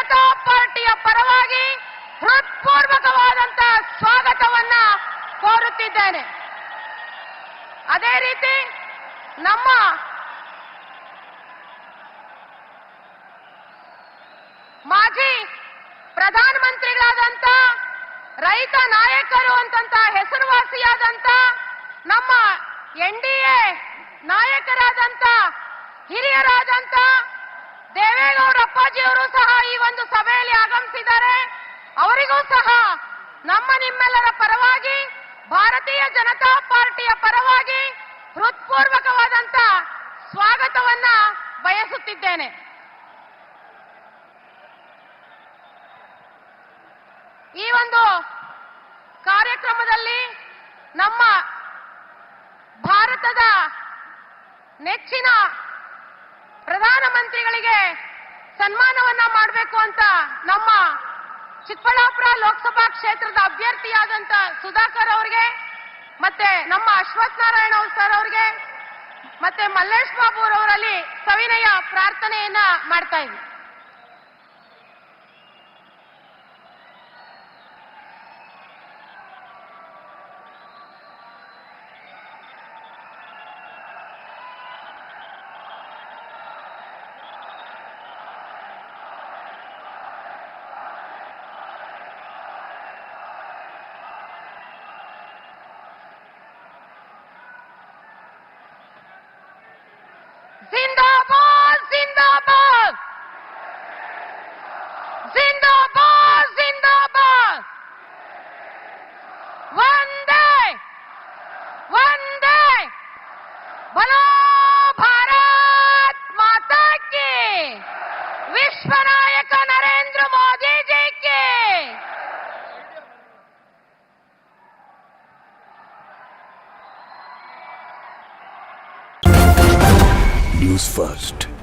ಜನತಾ ಪಾರ್ಟಿಯ ಪರವಾಗಿ ಹೃತ್ಪೂರ್ವಕವಾದಂತಹ ಸ್ವಾಗತವನ್ನ ಕೋರುತ್ತಿದ್ದೇನೆ. ಅದೇ ರೀತಿ ನಮ್ಮ ಮಾಜಿ ಪ್ರಧಾನಮಂತ್ರಿಗಳಾದಂತ, ರೈತ ನಾಯಕರು ಅಂತಂತ ಹೆಸರುವಾಸಿಯಾದಂತ, ನಮ್ಮ ಎನ್ ಡಿ ಎ ನಾಯಕರಾದಂತ, ಹಿರಿಯರಾದಂತ ದೇವೇಗೌಡ ಅಪ್ಪಾಜಿಯವರು ಸಹ ಒಂದು ಸಭೆಯಲ್ಲಿ ಆಗಮಿಸಿದ್ದಾರೆ. ಅವರಿಗೂ ಸಹ ನಮ್ಮ ನಿಮ್ಮೆಲ್ಲರ ಪರವಾಗಿ ಭಾರತೀಯ ಜನತಾ ಪಾರ್ಟಿಯ ಪರವಾಗಿ ಹೃತ್ಪೂರ್ವಕವಾದಂತ ಸ್ವಾಗತವನ್ನ ಬಯಸುತ್ತಿದ್ದೇನೆ. ಈ ಒಂದು ಕಾರ್ಯಕ್ರಮದಲ್ಲಿ ನಮ್ಮ ಭಾರತದ ನೆಚ್ಚಿನ ಪ್ರಧಾನಮಂತ್ರಿಗಳಿಗೆ ಸನ್ಮಾನವನ್ನ ಮಾಡಬೇಕು ಅಂತ ನಮ್ಮ ಚಿಕ್ಕಬಳ್ಳಾಪುರ ಲೋಕಸಭಾ ಕ್ಷೇತ್ರದ ಅಭ್ಯರ್ಥಿಯಾದಂತ ಸುಧಾಕರ್ ಅವರಿಗೆ, ಮತ್ತೆ ನಮ್ಮ ಅಶ್ವಥ್ ನಾರಾಯಣ ಸರ್ ಅವರಿಗೆ, ಮತ್ತೆ ಮಲ್ಲೇಶ್ ಬಾಬು ಅವರಲ್ಲಿ ಸವಿನಯ ಪ್ರಾರ್ಥನೆಯನ್ನ ಮಾಡ್ತಾ ಇದ್ವಿ. जिंदाबाद जिंदाबाद जिंदाबाद वंदे वंदे बोलो भारत माता की विश्व नायक नरेंद्र मोदी जी की